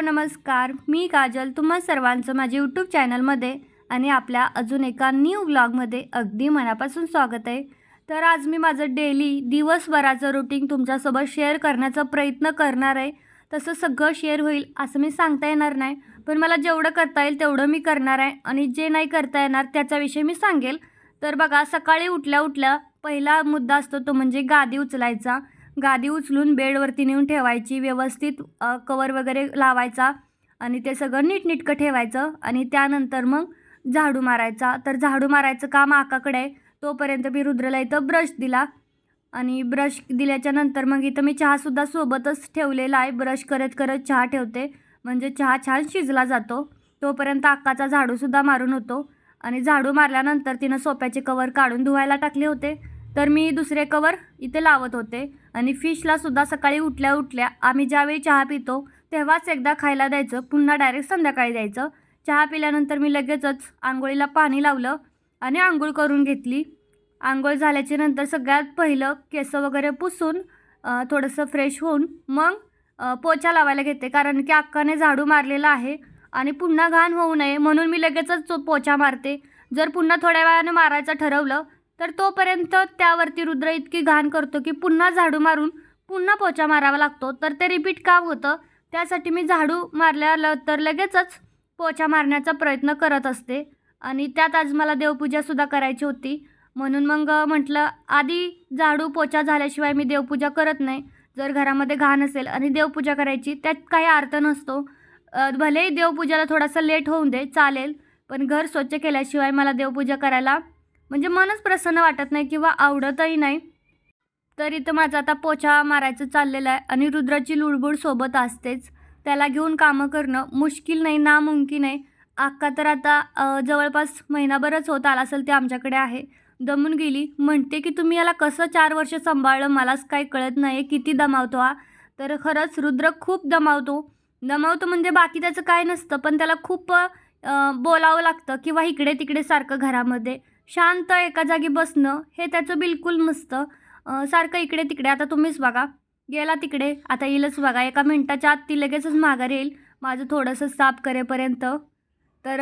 Hello नमस्कार मी काजल. तुम्हा सर्वांचं माझ्या यूट्यूब चॅनलमध्ये आणि आपल्या अजून एका न्यू ब्लॉगमध्ये अगदी मनापासून स्वागत आहे. तर आज मी माझं डेली दिवसभराचं रुटीन तुमच्यासोबत शेअर करण्याचा प्रयत्न करणार आहे. तसं सगळं शेअर होईल असं मी सांगता येणार नाही पण मला जेवढं करता येईल तेवढं मी करणार आहे आणि जे नाही करता येणार त्याच्याविषयी मी सांगेल. तर बघा सकाळी उठल्या उठल्या पहिला मुद्दा असतो तो म्हणजे गादी उचलायचा. गादी उचलून बेडवरती नेऊन ठेवायची व्यवस्थित कवर वगैरे लावायचा आणि ते सगळं नीटनीटकं ठेवायचं आणि त्यानंतर मग झाडू मारायचा. तर झाडू मारायचं काम आकाकडे आहे. तोपर्यंत मी रुद्रला इथं ब्रश दिला आणि ब्रश दिल्याच्या नंतर मग इथं मी चहासुद्धा सोबतच ठेवलेला आहे. ब्रश करत करत चहा ठेवते. म्हणजे चहा छान शिजला जातो. तोपर्यंत अक्काचा झाडूसुद्धा मारून होतो आणि झाडू मारल्यानंतर तिनं सोप्याचे कवर काढून धुवायला टाकले होते. तर मी दुसरे कवर इथे लावत होते. आणि फिशलासुद्धा सकाळी उठल्या उठल्या आम्ही ज्यावेळी चहा पितो तेव्हाच एकदा खायला द्यायचं पुन्हा डायरेक्ट संध्याकाळी द्यायचं. चहा पिल्यानंतर मी लगेचच आंघोळीला पाणी लावलं आणि आंघोळ करून घेतली. आंघोळ झाल्याच्यानंतर सगळ्यात पहिलं केस वगैरे पुसून थोडंसं फ्रेश होऊन मग पोचा लावायला घेते. कारण की अक्काने झाडू मारलेला आहे आणि पुन्हा घाण होऊ नये म्हणून मी लगेचच पोचा मारते. जर पुन्हा थोड्या वेळाने मारायचं ठरवलं तर तोपर्यंत त्यावरती रुद्र इतकी घाण करतो की पुन्हा झाडू मारून पुन्हा पोचा मारावा लागतो. तर ते रिपीट का होतं? त्यासाठी मी झाडू मारल्या तर लगेचच पोचा मारण्याचा प्रयत्न करत असते. आणि त्यात आज मला देवपूजासुद्धा करायची होती. म्हणून मग म्हटलं आधी झाडू पोचा झाल्याशिवाय मी देवपूजा करत नाही. जर घरामध्ये घाण असेल आणि देवपूजा करायची त्यात काही अर्थ नसतो. भलेही देवपूजाला थोडासा लेट होऊन दे चालेल. पण घर स्वच्छ केल्याशिवाय मला देवपूजा करायला म्हणजे मनच प्रसन्न वाटत नाही किंवा आवडतही नाही. तर इथं माझं आता पोछा मारायचं चाललेलं आहे आणि रुद्राची लुडबुड सोबत असतेच. त्याला घेऊन कामं करणं मुश्किल नाही नामुमकीन आहे. अक्का तर आता जवळपास महिनाभरच होत आला असेल ते आमच्याकडे आहे. दमून गेली. म्हणते की तुम्ही याला कसं चार वर्ष सांभाळलं मलाच काही कळत नाही किती दमावतो हा. तर खरंच रुद्र खूप दमावतो. दमावतो म्हणजे बाकी त्याचं काय नसतं पण त्याला खूप बोलावं लागतं किंवा इकडे तिकडे सारखं घरामध्ये. शांत एका जागी बसणं हे त्याचं बिलकुल नसतं. सारखं इकडे तिकडे आता तुम्हीच बघा. गेला तिकडे आता येईलच बघा. एका मिनटाच्या आत ती लगेचच माघार येईल. माझं थोडंसं साफ करेपर्यंत. तर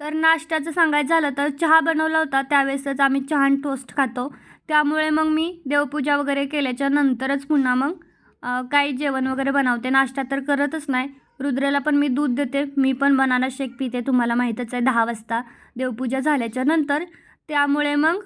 तर नाश्त्याचं सांगायचं झालं तर चहा बनवला होता. त्यावेळेसच आम्ही चहा आणि टोस्ट खातो. त्यामुळे मग मी देवपूजा वगैरे केल्याच्या नंतरच पुन्हा मग काही जेवण वगैरे बनवते. नाश्ता तर करतच नाही. रुद्राला पण मी दूध देते. मी पण बनाना शेक पिते तुम्हाला माहीतच आहे. दहा वाजता देवपूजा झाल्याच्यानंतर त्यामुळे मग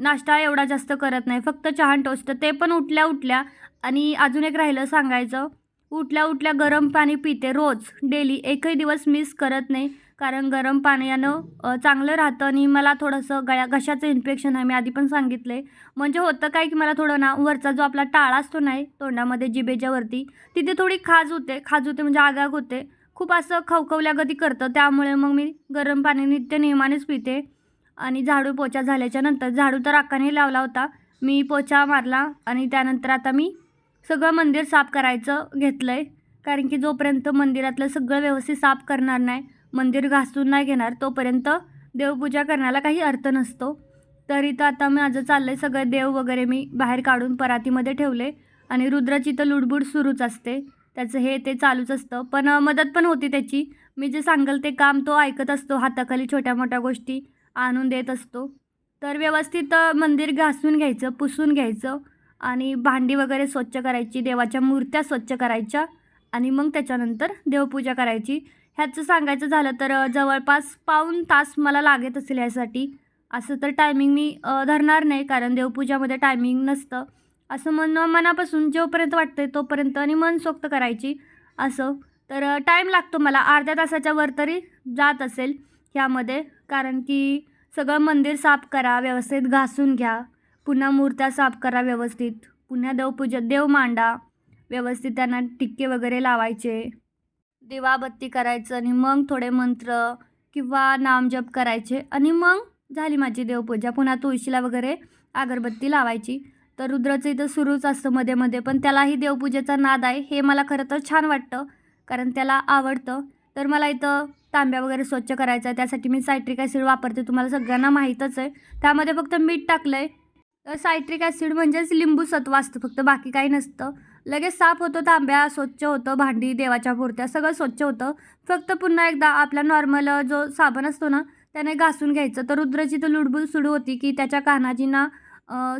नाश्ता एवढा जास्त करत नाही. फक्त चहा टोस्ट ते पण उठल्या उठल्या आणि अजून एक राहिलं सांगायचं. उठल्या उठल्या गरम पाणी पिते रोज. डेली एकही दिवस मिस करत नाही. कारण गरम पाण्यानं चांगलं राहतं आणि मला थोडंसं गळ्या घशाचं इन्फेक्शन आहे मी आधी पण सांगितलं आहे म्हणजे होतं काय की मला थोडं ना वरचा जो आपला टाळा असतो नाही तोंडामध्ये जिभेच्या वरती तिथे थोडी खाज होते. खाज होते म्हणजे आगाग होते. खूप असं खवखवल्यागती करतं. त्यामुळे मग मी गरम पाणी नित्य नियमानेच पिते. आणि झाडू पोचा झाल्याच्यानंतर झाडू तर अक्काने लावला होता. मी पोचा मारला आणि त्यानंतर आता मी सगळं मंदिर साफ करायचं घेतलं आहे कारण की जोपर्यंत मंदिरातलं सगळं व्यवस्थित साफ करणार नाही मंदिर घासून नाही घेणार तोपर्यंत देवपूजा करण्याला काही अर्थ नसतो. तर इथं आता माझं चाललं आहे सगळं देव वगैरे मी बाहेर काढून परातीमध्ये ठेवले आणि रुद्राची तर लुडबुड सुरूच असते. त्याचं हे ते चालूच असतं. पण मदत पण होती त्याची. मी जे सांगेल ते काम तो ऐकत असतो हाताखाली छोट्या मोठ्या गोष्टी आणून देत असतो. तर व्यवस्थित मंदिर घासून घ्यायचं पुसून घ्यायचं आणि भांडी वगैरे स्वच्छ करायची देवाच्या मूर्त्या स्वच्छ करायच्या. आणि मग त्याच्यानंतर देवपूजा करायची. ह्याचं सांगायचं झालं तर जवळपास पाऊण तास मला लागत असेल यासाठी असं तर टायमिंग मी धरणार नाही कारण देवपूजामध्ये टायमिंग नसतं. असं मन मनापासून जोपर्यंत वाटतंय तोपर्यंत आणि मनसोक्त करायची. असं. तर टाईम लागतो मला. अर्ध्या तासाच्या वर तरी जात असेल ह्यामध्ये. कारण की सगळं मंदिर साफ करा व्यवस्थित घासून घ्या. पुन्हा मूर्त्या साफ करा व्यवस्थित. पुन्हा देवपूजा देव मांडा. व्यवस्थित त्यांना टिक्के वगैरे लावायचे. दिवाबत्ती करायचं आणि मग थोडे मंत्र किंवा नामजप करायचे आणि मग झाली माझी देवपूजा. पुन्हा तुळशीला वगैरे अगरबत्ती लावायची. तर रुद्राचं इथं सुरूच असतं मध्ये मध्ये पण त्यालाही देवपूजेचा नाद आहे. हे मला खरं तर छान वाटतं कारण त्याला आवडतं. तर मला इथं तांब्या वगैरे स्वच्छ करायचा आहे. त्यासाठी मी सायट्रिक ॲसिड वापरते. तुम्हाला सगळ्यांना माहीतच आहे. त्यामध्ये फक्त मीठ टाकलं आहे तर सायट्रिक ॲसिड म्हणजेच लिंबू सत्व असतं. फक्त बाकी काही नसतं. लगेच साफ होतो तांब्या स्वच्छ होतं भांडी देवाच्या पुरत्या सगळं स्वच्छ होतं. फक्त पुन्हा एकदा आपला नॉर्मल जो साबण असतो ना त्याने घासून घ्यायचं. तर रुद्राची तर लुडबुड सुरू होती की त्याच्या कानाजींना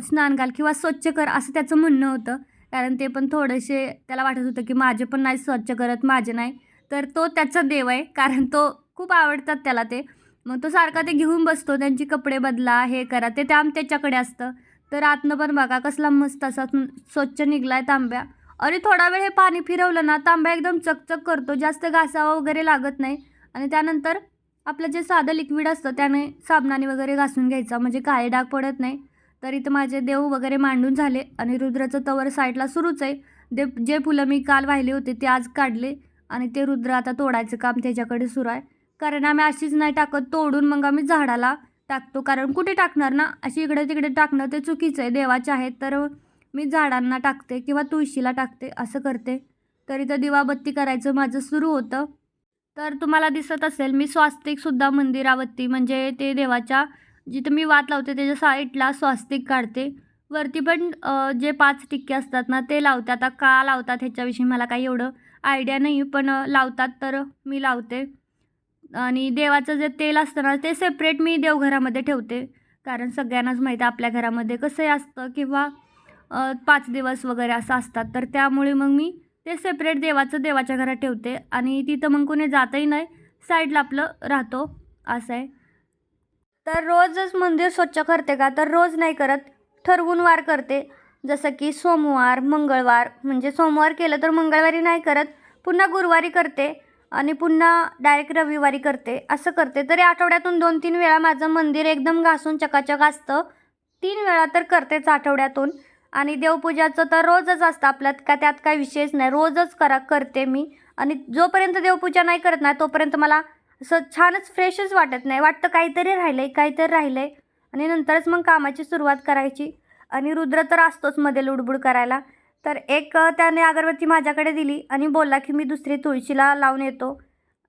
स्नान घाल किंवा स्वच्छ कर असं त्याचं म्हणणं होतं. कारण ते पण थोडेसे त्याला वाटत होतं की माझे पण नाही स्वच्छ करत माझे नाही. तर तो त्याचा देव आहे कारण तो खूप आवडतात त्याला ते. मग तो सारखा ते घेऊन बसतो त्यांची कपडे बदला हे करा ते त्या त्याच्याकडे असतं. तर आतनं पण बघा कसला मस्त असा स्वच्छ निघलाय तांब्या. आणि थोडा वेळ हे पाणी फिरवलं ना तांब्या एकदम चकचक करतो जास्त घासावा वगैरे लागत नाही. आणि त्यानंतर आपलं जे साधं लिक्विड असतं त्याने साबणाने वगैरे घासून घ्यायचा म्हणजे काळे डाग पडत नाही. तर इथं माझे देव वगैरे मांडून झाले आणि रुद्राचं तवर साईडला सुरूच आहे. दे जे फुलं मी काल वाहिले होते ते आज काढले आणि ते रुद्र आता तोडायचं काम त्याच्याकडे सुरू आहे. कारण आम्ही अशीच नाही टाकत तोडून मग आम्ही झाडाला टाकतो. कारण कुठे टाकणार ना? अशी इकडे तिकडे टाकणं ते चुकीचं आहे. देवाचे आहेत तर मी झाडांना टाकते किंवा तुळशीला टाकते असं करते. तरी तर दिवाबत्ती करायचं माझं सुरू होतं. तर तुम्हाला दिसत असेल मी स्वास्तिकसुद्धा मंदिरावरती म्हणजे ते देवाच्या जिथं मी वात लावते त्याच्या साईडला स्वास्तिक काढते. वरती पण जे पाच टिक्के असतात ना ते लावते. आता का लावतात ह्याच्याविषयी मला काही एवढं आयडिया नाही पण लावतात तर मी लावते. आणि देवाचं जे तेल असतं ना ते सेपरेट मी देवघरामध्ये ठेवते. कारण सगळ्यांनाच माहीत आहे आपल्या घरामध्ये कसंही असतं किंवा पाच दिवस वगैरे असं असतात. तर त्यामुळे मग मी ते सेपरेट देवाचं देवाच्या घरात ठेवते. आणि तिथं मग कोणी जातही नाही साईडला आपलं राहतो. असं आहे. तर रोजच मंदिर स्वच्छ करते का? तर रोज नाही करत. ठरवून वार करते. जसं की सोमवार मंगळवार म्हणजे सोमवार केलं तर मंगळवारी नाही करत. पुन्हा गुरुवारी करते. आणि पुन्हा डायरेक्ट रविवारी करते. असं करते. तरी आठवड्यातून दोन तीन वेळा माझं मंदिर एकदम घासून चकाचक असतं. तीन वेळा तर करतेच आठवड्यातून. आणि देवपूजाचं तर रोजच असतं आपल्यात. का त्यात काही विशेष नाही. रोजच करा करते मी. आणि जोपर्यंत देवपूजा नाही करत नाही तोपर्यंत मला असं छानच फ्रेशच वाटत नाही. वाटतं काहीतरी राहिलं आहे काहीतरी राहिलं आहे आणि नंतरच मग कामाची सुरुवात करायची. आणि रुद्र तर असतोच मध्ये लुडबुड करायला. तर एक त्याने अगरबत्ती माझ्याकडे दिली आणि बोलला की मी दुसरी तुळशीला लावून येतो.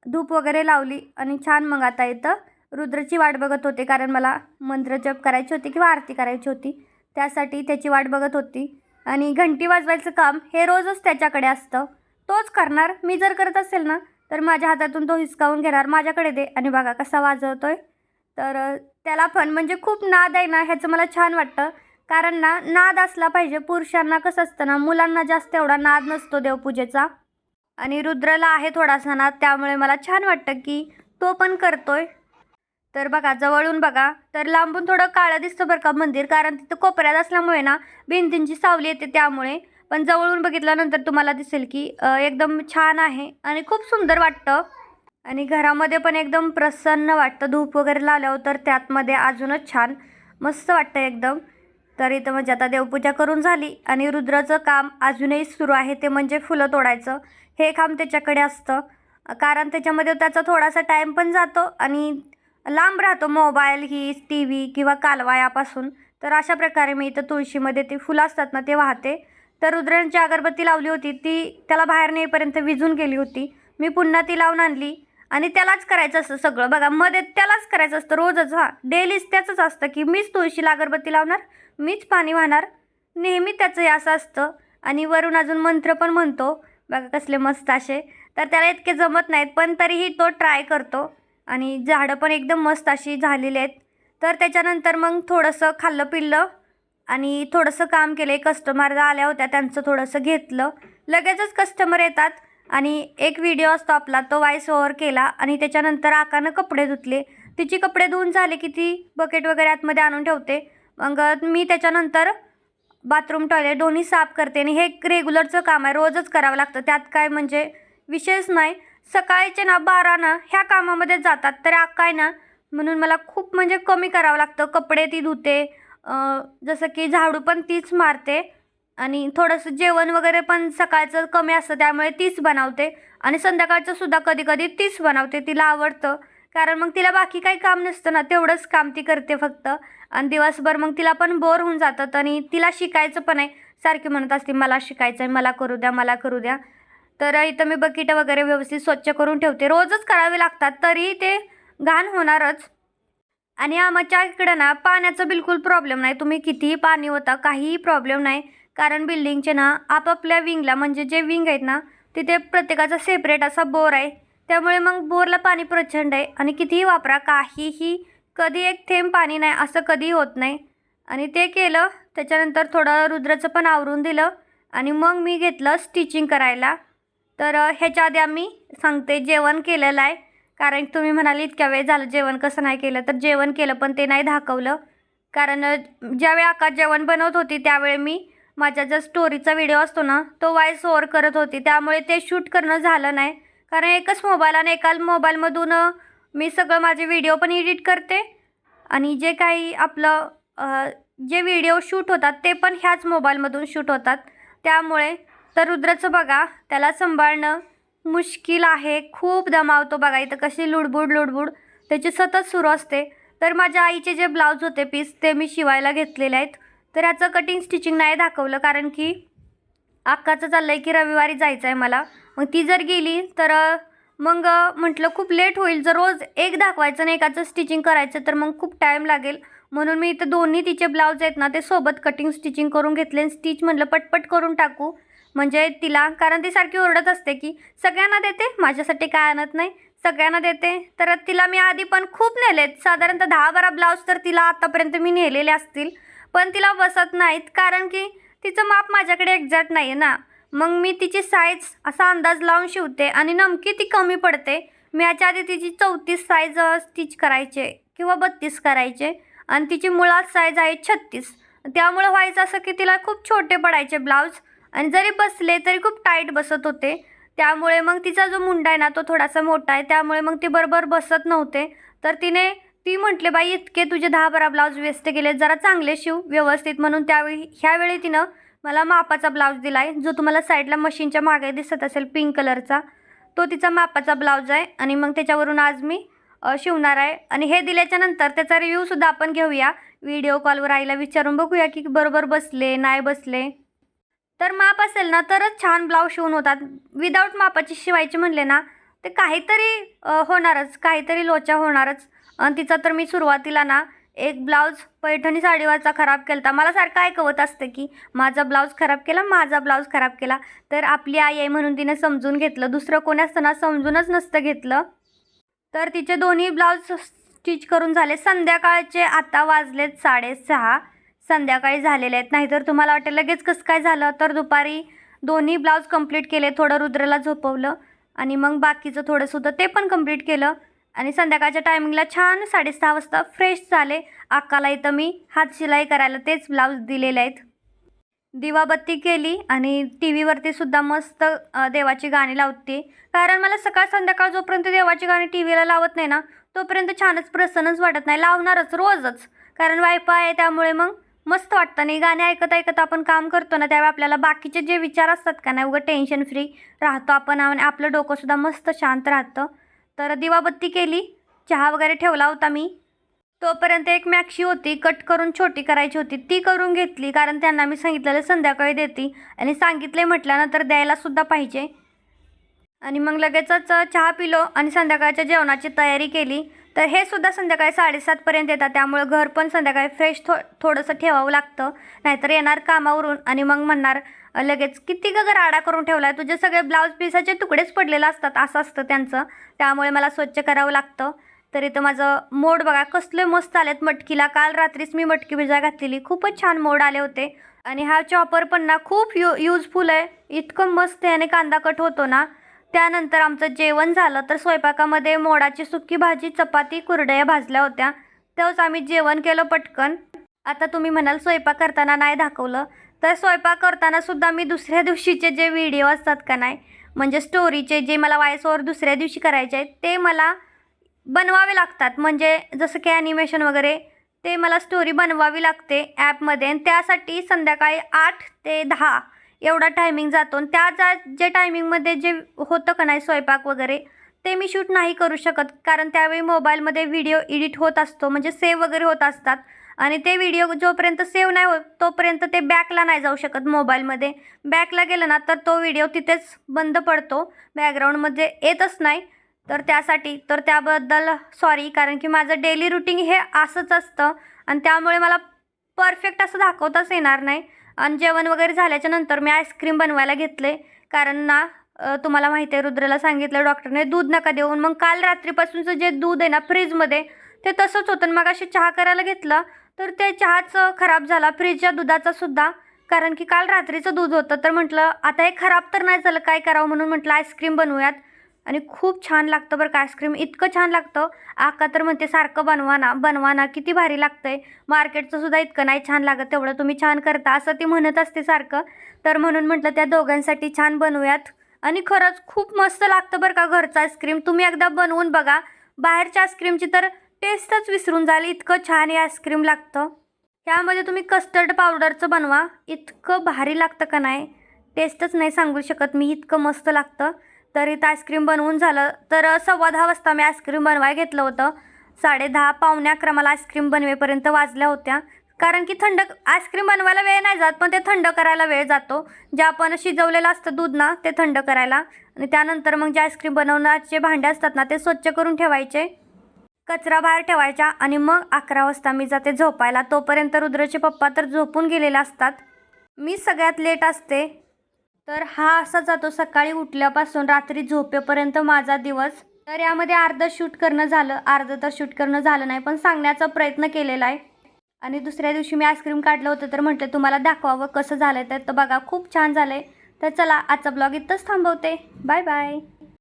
धूप वगैरे लावली आणि छान मग आता येतं रुद्रची वाट बघत होते कारण मला मंत्रजप करायची होती किंवा आरती करायची होती. त्यासाठी त्याची वाट बघत होती. आणि घंटी वाजवायचं काम हे रोजच त्याच्याकडे असतं. तोच करणार मी जर करत असेल ना तर माझ्या हातातून तो हिसकावून घेणार माझ्याकडे दे. आणि बघा कसा वाजवतो आहे तर त्याला पण म्हणजे खूप नाद आहे ना ह्याचं मला छान वाटतं. कारण ना नाद असला पाहिजे. पुरुषांना कसं असतं ना मुलांना जास्त एवढा नाद नसतो देवपूजेचा. आणि रुद्रला आहे थोडासा नाद त्यामुळे मला छान वाटतं की तो पण करतोय. तर बघा जवळून बघा. तर लांबून थोडं काळं दिसतं बरं का मंदिर कारण तिथं कोपऱ्यात असल्यामुळे ना भिंतींची सावली येते त्यामुळे. पण जवळून बघितल्यानंतर तुम्हाला दिसेल की एकदम छान आहे आणि खूप सुंदर वाटतं. आणि घरामध्ये पण एकदम प्रसन्न वाटतं. धूप वगैरे लावल्यावर तर त्यातमध्ये अजूनच छान मस्त वाटतं एकदम. तर इथं म्हणजे आता देवपूजा करून झाली आणि रुद्राचं काम अजूनही सुरू आहे ते म्हणजे फुलं तोडायचं. हे काम त्याच्याकडे असतं. कारण त्याच्यामध्ये त्याचा थोडासा टाईम पण जातो आणि लांब राहतो मोबाईल ही टी व्ही किंवा कालवा यापासून. तर अशा प्रकारे मी इथं तुळशीमध्ये ती फुलं असतात ना ते वाहते. तर रुद्रांची अगरबत्ती लावली होती ती त्याला बाहेर नेईपर्यंत विजून गेली होती. मी पुन्हा ती लावून आणली आणि त्यालाच करायचं असतं सगळं. बघा मध्ये त्यालाच करायचं असतं रोजच हां. डेलीच त्याचंच असतं की मीच तुळशीला अगरबत्ती लावणार? मीच पाणी वाहणार? नेहमी त्याचं हे असं असतं. आणि वरून अजून मंत्र पण म्हणतो. बघा कसले मस्त असे. तर त्याला इतके जमत नाहीत पण तरीही तो ट्राय करतो. आणि झाडं पण एकदम मस्त अशी झालेली आहेत. तर त्याच्यानंतर मग थोडंसं खाल्लं पिल्लं आणि थोडंसं काम केलं कस्टमर आल्या होत्या त्यांचं थोडंसं घेतलं. लगेचच कस्टमर येतात. आणि एक व्हिडिओ असतो आपला तो वाईस ओव्हर केला आणि त्याच्यानंतर आकानं कपडे धुतले. तिची कपडे धुवून झाले की ती बकेट वगैरे आतमध्ये आणून ठेवते. मग मी त्याच्यानंतर बाथरूम टॉयलेट दोन्ही साफ करते आणि हे एक रेग्युलरचं काम आहे. रोजच करावं लागतं. त्यात काय म्हणजे विशेष नाही. सकाळचे ना बारा ना ह्या कामामध्ये जातात. तर काय ना म्हणून मला खूप म्हणजे कमी करावं लागतं. कपडे ती धुते. जसं की झाडू पण तीच मारते. आणि थोडंसं जेवण वगैरे पण सकाळचं कमी असतं. त्यामुळे तीच बनवते. आणि संध्याकाळचं सुद्धा कधी कधी तीच बनवते. तिला आवडतं. कारण मग तिला बाकी काही काम नसतं ना. तेवढंच काम ती करते फक्त. आणि दिवसभर मग तिला पण बोर होऊन जातात आणि तिला शिकायचं पण आहे. सारखी म्हणत असते मला शिकायचं आहे मला करू द्या मला करू द्या. तर इथं मी बकेटं वगैरे व्यवस्थित स्वच्छ करून ठेवते. रोजच करावे लागतात तरी ते घाण होणारच. आणि आमच्या इकडं ना पाण्याचं बिलकुल प्रॉब्लेम नाही. तुम्ही कितीही पाणी होता काहीही प्रॉब्लेम नाही. कारण बिल्डिंगचे ना आपापल्या विंगला म्हणजे जे विंग आहेत ना तिथे प्रत्येकाचा सेपरेट असा बोर आहे. त्यामुळे मग बोरला पाणी प्रचंड आहे. आणि कितीही वापरा काहीही कधी एक थेंब पाणी नाही असं कधी होत नाही. आणि ते केलं त्याच्यानंतर थोडं रुद्राचं पण आवरून दिलं आणि मग मी घेतलं स्टिचिंग करायला. तर ह्याच्या आधी आम्ही सांगते जेवण केलेलं आहे. कारण तुम्ही म्हणाले इतक्या वेळ झालं जेवण कसं नाही केलं. तर जेवण केलं पण ते नाही दाखवलं. कारण ज्यावेळी आकाश जेवण बनवत होती त्यावेळी मी माझ्या ज्या स्टोरीचा व्हिडिओ असतो ना तो वॉइस ओवर करत होती. त्यामुळे ते शूट करणं झालं नाही. कारण एकच मोबाईल आणि एका मोबाईलमधून मी सगळं माझे व्हिडिओ पण एडिट करते. आणि जे काही आपलं जे व्हिडिओ शूट होतात ते पण ह्याच मोबाईलमधून शूट होतात. त्यामुळे तर रुद्राचं बघा त्याला सांभाळणं मुश्किल आहे. खूप दमावतो बघा इथं कशी लुडबुड लुडबुड. त्याची सतत सुरू असते. तर माझ्या आईचे जे ब्लाऊज होते पीस ते मी शिवायला घेतलेले आहेत. तर ह्याचं कटिंग स्टिचिंग नाही दाखवलं कारण की अक्काचं चाललं आहे की रविवारी जायचं आहे मला. मग ती जर गेली तर मग म्हटलं खूप लेट होईल जर रोज एक दाखवायचं आणि एकाचं स्टिचिंग करायचं तर मग खूप टाईम लागेल. म्हणून मी इथं दोन्ही तिचे ब्लाऊज आहेत ना ते सोबत कटिंग स्टिचिंग करून घेतले आणि स्टिच म्हटलं पटपट करून टाकू. म्हणजे तिला कारण ती सारखी ओरडत असते की सगळ्यांना देते माझ्यासाठी काय आणत नाही सगळ्यांना देते. तर तिला मी आधी पण खूप नेलेत. साधारणतः दहा बारा ब्लाऊज तर तिला आतापर्यंत मी नेलेले असतील. पण तिला बसत नाहीत कारण की तिचं माप माझ्याकडे एक्झॅक्ट नाही आहे ना. मग मी तिची साईज असा अंदाज लावून शिवते आणि नमकी ती कमी पडते. मी याच्या आधी तिची चौतीस साईज स्टिच करायचे किंवा बत्तीस करायचे आणि तिची मुळात साईज आहे छत्तीस. त्यामुळं व्हायचं असं की तिला खूप छोटे पडायचे ब्लाऊज आणि जरी बसले तरी खूप टाईट बसत होते. त्यामुळे मग तिचा जो मुंडा आहे ना तो थोडासा मोठा आहे. त्यामुळे मग ती बरोबर बसत नव्हते. तर तिने ती म्हटले बाई इतके तुझे दहा बारा ब्लाऊज वेस्ट गेले जरा चांगले शिव व्यवस्थित. म्हणून त्यावेळी ह्यावेळी तिनं मला मापाचा ब्लाऊज दिला आहे जो तुम्हाला साईडला मशीनच्या मागे दिसत असेल पिंक कलरचा तो तिचा मापाचा ब्लाऊज आहे आणि मग त्याच्यावरून आज मी शिवणार आहे. आणि हे दिल्याच्या नंतर त्याचा रिव्ह्यूसुद्धा आपण घेऊया. व्हिडिओ कॉलवर आईला विचारून बघूया की बरोबर बसले नाही बसले. तर माप असेल ना तरच छान ब्लाऊज शिवून होतात. विदाऊट मापाची शिवायचे म्हणले ना ते काहीतरी होणारच काहीतरी लोचा होणारच. आणि तिचा तर मी सुरुवातीला ना एक ब्लाऊज पैठणी साडीवरचा खराब केला होता मला सारखं ऐकवत असतं की माझा ब्लाऊज खराब केला माझा ब्लाऊज खराब केला. तर आपली आई आहे म्हणून तिने समजून घेतलं. दुसरं कोणी असताना समजूनच नसतं घेतलं. तर तिचे दोन्ही ब्लाऊज स्टिच करून झाले. संध्याकाळचे आता वाजलेत साडेसहा. संध्याकाळी झालेले आहेत. नाहीतर तुम्हाला वाटेल लगेच कसं काय झालं? तर दुपारी दोन्ही ब्लाऊज कंप्लीट केले. थोडं रुद्रला झोपवलं आणि मग बाकीचं थोडंसुद्धा ते पण कंप्लीट केलं. आणि संध्याकाळच्या टायमिंगला छान साडेसहा वाजता फ्रेश झाले. अक्काला इथं मी हात शिलाई करायला तेच ब्लाऊज दिलेले आहेत. दिवाबत्ती केली आणि टी व्हीवरती सुद्धा मस्त देवाची गाणी लावते. कारण मला सकाळ संध्याकाळ जोपर्यंत देवाची गाणी टी व्हीला लावत नाही ना तोपर्यंत छानच प्रसन्नच वाटत नाही. लावणारच रोजच. कारण वायफाय आहे त्यामुळे मग मस्त वाटतं. नाही गाणे ऐकत ऐकत आपण काम करतो ना त्यावेळी आपल्याला बाकीचे जे विचार असतात का नाही उगं टेन्शन फ्री राहतो आपण आणि आपलं डोकंसुद्धा मस्त शांत राहतं. तर दिवाबत्ती केली. चहा वगैरे ठेवला होता मी. तोपर्यंत एक मॅक्शी होती. कट करून छोटी करायची होती. ती करून घेतली कारण त्यांना मी सांगितलेलं संध्याकाळी देते आणि सांगितले म्हटल्यानंतर द्यायलासुद्धा पाहिजे. आणि मग लगेचच चहा पिलो आणि संध्याकाळच्या जेवणाची तयारी केली. तर हे सुद्धा संध्याकाळी साडेसातपर्यंत येतात. त्यामुळं घर पण संध्याकाळी फ्रेश थो थोडंसं ठेवावं लागतं. नाहीतर येणार कामावरून आणि मग म्हणणार लगेच किती ग राडा करून ठेवला आहे तुझे सगळे ब्लाऊज पिसाचे तुकडेच पडलेले असतात असं असतं त्यांचं. त्यामुळे मला स्वच्छ करावं लागतं. तर इथं माझं मोड बघा कसले मस्त आलेत मटकीला. काल रात्रीच मी मटकी भिजा घातलेली. खूपच छान मोड आले होते. आणि हा चॉपर पण ना खूप यू यूजफुल आहे. इतकं मस्त याने कांदा कट होतो ना. त्यानंतर आमचं जेवण झालं. तर स्वयंपाकामध्ये मोडाची सुकी भाजी चपाती कुरडया भाजल्या होत्या. तेव्हाच आम्ही जेवण केलं पटकन. आता तुम्ही म्हणाल स्वयंपाक करताना नाही दाखवलं. तर स्वयंपाक करताना सुद्धा मी दुसऱ्या दिवशीचे जे व्हिडिओ असतात का नाही म्हणजे स्टोरीचे जे मला वायस ओव्हर दुसऱ्या दिवशी करायचे आहेत ते मला बनवावे लागतात. म्हणजे जसं की ॲनिमेशन वगैरे ते मला स्टोरी बनवावी लागते ॲपमध्ये आणि त्यासाठी संध्याकाळी आठ ते दहा एवढा टायमिंग जातो. आणि त्या जा जे टायमिंगमध्ये जे होतं का नाही स्वयंपाक वगैरे ते मी शूट नाही करू शकत. कारण त्यावेळी मोबाईलमध्ये व्हिडिओ एडिट होत असतो. म्हणजे सेव्ह वगैरे होत असतात. आणि ते व्हिडिओ जोपर्यंत सेव्ह नाही होत तोपर्यंत ते बॅकला नाही जाऊ शकत मोबाईलमध्ये बॅकला गेलं ना तर तो व्हिडिओ तिथेच बंद पडतो. बॅकग्राऊंडमध्ये येतच नाही. तर त्यासाठी तर त्याबद्दल सॉरी कारण की माझं डेली रुटीन हे असंच असतं. आणि त्यामुळे मला परफेक्ट असं दाखवताच येणार नाही. आणि जेवण वगैरे झाल्याच्यानंतर मी आईस्क्रीम बनवायला घेतले. कारण ना तुम्हाला माहिती आहे रुद्रला सांगितलं डॉक्टरने दूध नका देऊन मग काल रात्रीपासूनचं जे दूध आहे ना फ्रीजमध्ये ते तसंच होतं. आणि मग अशी चहा करायला घेतलं. तर ते चहाच खराब झाला फ्रीजच्या दुधाचा सुद्धा. कारण की काल रात्रीचं दूध होतं तर म्हटलं आता हे खराब तर नाही झालं काय करावं म्हणून म्हटलं आईस्क्रीम बनवूयात. आणि खूप छान लागतं बरं का आईस्क्रीम इतकं छान लागतं. आका तर म्हणते सारखं बनवा ना बनवा ना किती भारी लागतं आहे मार्केटचं सुद्धा इतकं नाही छान लागत तेवढं तुम्ही छान करता असं ती म्हणत असते सारखं. तर म्हणून म्हटलं त्या दोघांसाठी छान बनवूयात. आणि खरंच खूप मस्त लागतं बरं का घरचं आईस्क्रीम तुम्ही एकदा बनवून बघा. बाहेरच्या आईस्क्रीमची तर टेस्टच विसरून जाल इतकं छान हे आईस्क्रीम लागतं. ह्यामध्ये तुम्ही कस्टर्ड पावडरचं बनवा. इतकं भारी लागतं का नाही? टेस्टच नाही सांगू शकत मी इतकं मस्त लागतं. तर इथं आईस्क्रीम बनवून झालं. तर सव्वा दहा वाजता मी आईस्क्रीम बनवायला घेतलं होतं. साडे दहा पावणे अकरा मला आईस्क्रीम बनवेपर्यंत वाजल्या होत्या. कारण की थंड आईस्क्रीम बनवायला वेळ नाही जात पण ते थंड करायला वेळ जातो. जे आपण शिजवलेलं असतं दूध ना ते थंड करायला. आणि त्यानंतर मग जे आईस्क्रीम बनवण्याचे भांडे असतात ना ते स्वच्छ करून ठेवायचे. कचरा बाहेर ठेवायचा आणि मग अकरा वाजता मी जाते झोपायला. तोपर्यंत रुद्रचे पप्पा तर झोपून गेलेले असतात. मी सगळ्यात लेट असते. तर हा असा जातो सकाळी उठल्यापासून रात्री झोपेपर्यंत माझा दिवस. तर यामध्ये अर्धं शूट करणं झालं. अर्धं तर शूट करणं झालं नाही पण सांगण्याचा प्रयत्न केलेला आहे. आणि दुसऱ्या दिवशी मी आईस्क्रीम काढलं होतं तर म्हटलं तुम्हाला दाखवावं कसं झालं तर तर बघा खूप छान झालं आहे तर चला आजचा ब्लॉग इथंच थांबवते. Bye bye.